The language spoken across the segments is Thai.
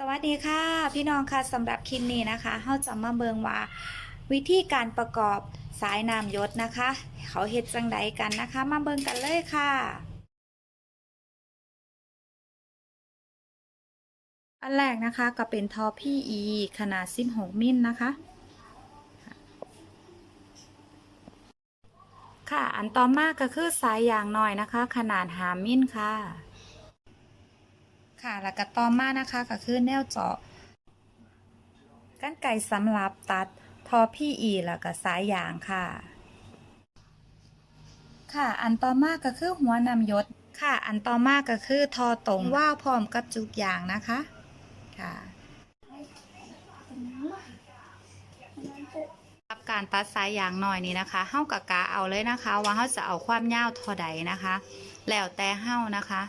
สวัสดีค่ะ พี่น้องค่ะสำหรับคลิปนี้นะคะเฮาจะมาเบิงว่า วิธีการประกอบสายน้ำยศนะคะ เขาเฮ็ดจังใดกันนะคะ มาเบิงกันเลยค่ะ อันแรกนะคะก็เป็นทอ PE ขนาด 16 มิลนะคะ ค่ะอันต่อมาก็คือสายยางน้อยนะคะ ขนาดหามิลค่ะ ค่ะ แล้วก็ต่อมานะคะก็คือแนวเจาะก้านไก่สำหรับตัดทอพี่อีแล้วก็สายยางค่ะ ค่ะอันต่อมาก็คือหัวนำยศค่ะ อันต่อมาก็คือทอตรงว่าวพร้อมกับจุกยางนะคะค่ะรับการตัดสายยางหน่อยนี้นะคะเฮ้ากะกะเอาเลยนะคะ ว่าเฮาจะเอาความยาวเท่าใดนะคะ แล้วแต่เฮ้านะคะ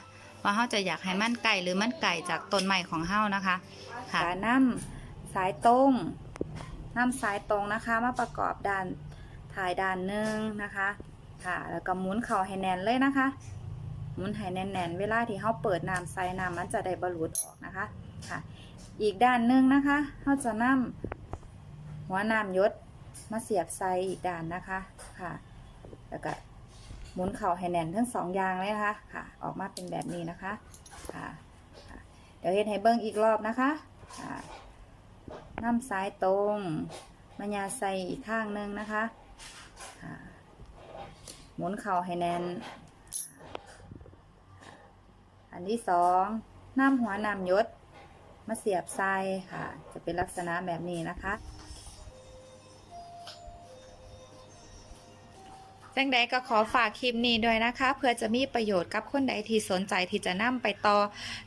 ว่าเฮาจะอยากให้มันไก่หรือมันไก่จากต้นใหม่ของเฮานะคะค่ะนำสายตรงนำสายตรงนะคะ มาประกอบด้านถ่ายด้านหนึ่งนะคะ ค่ะ แล้วก็หมุนเข่าให้แน่นเลยนะคะหมุนให้แน่นๆเวลาที่เฮาเปิดน้ำใส่น้ำมันจะได้บรรลุดออกนะคะค่ะ อีกด้านหนึ่งนะคะเฮาจะนำหัวน้ำยศมาเสียบใส่อีกด้านนะคะค่ะ แล้วก็ หมุนเข่าให้แน่นทั้งสองอย่างเลยนะคะค่ะ ออกมาเป็นแบบนี้นะคะค่ะเดี๋ยวเฮ็ดให้เบิ้งอีกรอบนะคะค่ะน้ำซ้ายตรงมายาใส่อีกข้างหนึ่งนะคะค่ะหมุนเข่าให้แน่น อันที่สองน้ำหัวน้ำยศมาเสียบทรายค่ะ จะเป็นลักษณะแบบนี้นะคะ จังใดก็ขอฝากคลิปนี้ด้วยนะคะ เพื่อจะมีประโยชน์กับคนใดที่สนใจที่จะนำไปต่อ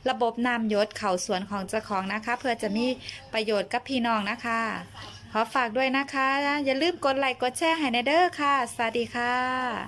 ระบบน้ำยศเข่าสวนของเจ้าของนะคะ เพื่อจะมีประโยชน์กับพี่น้องนะคะ ขอฝากด้วยนะคะ อย่าลืมกดไลค์กดแชร์ให้ในเด้อค่ะ สวัสดีค่ะ